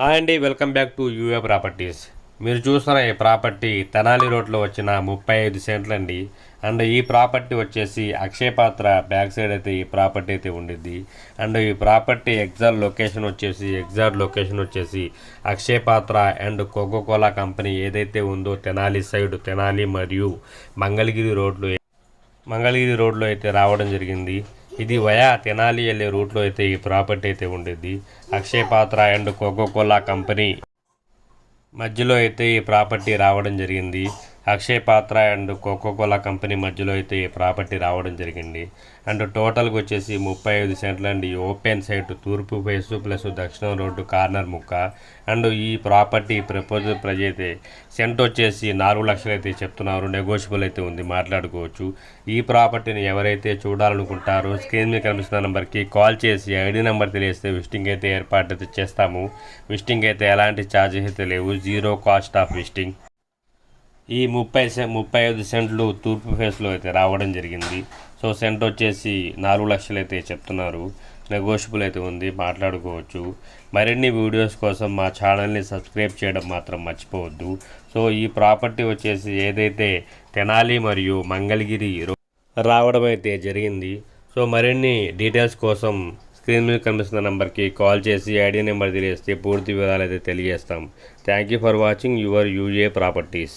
Hi అండి welcome back to UA properties. మీరు చూస్తున్న ఈ ప్రాపర్టీ తెనాలి రోడ్లో వచ్చిన ముప్పై ఐదు సెంట్లు అండి అండ్ ఈ ప్రాపర్టీ వచ్చేసి అక్షయపాత్ర బ్యాక్ సైడ్ అయితే ఈ ప్రాపర్టీ అయితే ఉండిద్ది. అండ్ ఈ ప్రాపర్టీ ఎగ్జాక్ట్ లొకేషన్ వచ్చేసి ఎగ్జాక్ట్ లొకేషన్ వచ్చేసి Akshayapatra and Coca Cola company ఏదైతే ఉందో తెనాలి సైడ్ తెనాలి మరియు మంగళగిరి రోడ్లు మంగళగిరి రోడ్లో అయితే రావడం జరిగింది. ఇది వయా తెనాలి వెళ్ళే రూట్లో అయితే ఈ ప్రాపర్టీ అయితే ఉండేది. అక్షయ్ పాత్ర అండ్ కోకో కోలా కంపెనీ మధ్యలో అయితే ఈ ప్రాపర్టీ రావడం జరిగింది. అక్షయ్ పాత్ర అండ్ కోకో కోలా కంపెనీ మధ్యలో అయితే ఈ ప్రాపర్టీ రావడం జరిగింది. అండ్ టోటల్గా వచ్చేసి ముప్పై ఐదు సెంట్లు అండ్ ఈ ఓపెన్ సైట్ తూర్పు ఫేసు ప్లస్ దక్షిణం రోడ్డు కార్నర్ ముక్క. అండ్ ఈ ప్రాపర్టీ ప్రపోజల్ ప్రైజ్ అయితే సెంట్ వచ్చేసి నాలుగు లక్షలు అయితే చెప్తున్నారు. నెగోషియబుల్ అయితే ఉంది. మాట్లాడుకోవచ్చు. ఈ ప్రాపర్టీని ఎవరైతే చూడాలనుకుంటారో స్క్రీన్ మీద కనిపిస్తున్న నెంబర్కి కాల్ చేసి ఐడి నెంబర్ తెలియస్తే విస్టింగ్ అయితే ఏర్పాటు అయితే చేస్తాము. విస్టింగ్ అయితే ఎలాంటి ఛార్జెస్ అయితే లేవు. జీరో కాస్ట్ ఆఫ్ విస్టింగ్ ఈ ముప్పై సె ముప్పై ఐదు సెంట్లు తూర్పు ఫేస్లో అయితే రావడం జరిగింది. సో సెంట్ వచ్చేసి నాలుగు లక్షలు అయితే చెప్తున్నారు. నెగోషియబుల్ అయితే ఉంది మాట్లాడుకోవచ్చు. మరిన్ని వీడియోస్ కోసం మా ఛానల్ని సబ్స్క్రైబ్ చేయడం మాత్రం మర్చిపోవద్దు. సో ఈ ప్రాపర్టీ వచ్చేసి ఏదైతే తెనాలి మరియు మంగళగిరి రావడం అయితే జరిగింది. సో మరిన్ని డీటెయిల్స్ కోసం స్క్రీన్ మీద కనిపిస్తున్న నెంబర్కి కాల్ చేసి ఐడి నెంబర్ తెలియజేస్తే పూర్తి వివరాలు అయితే తెలియజేస్తాం. Thank you for watching your UA properties.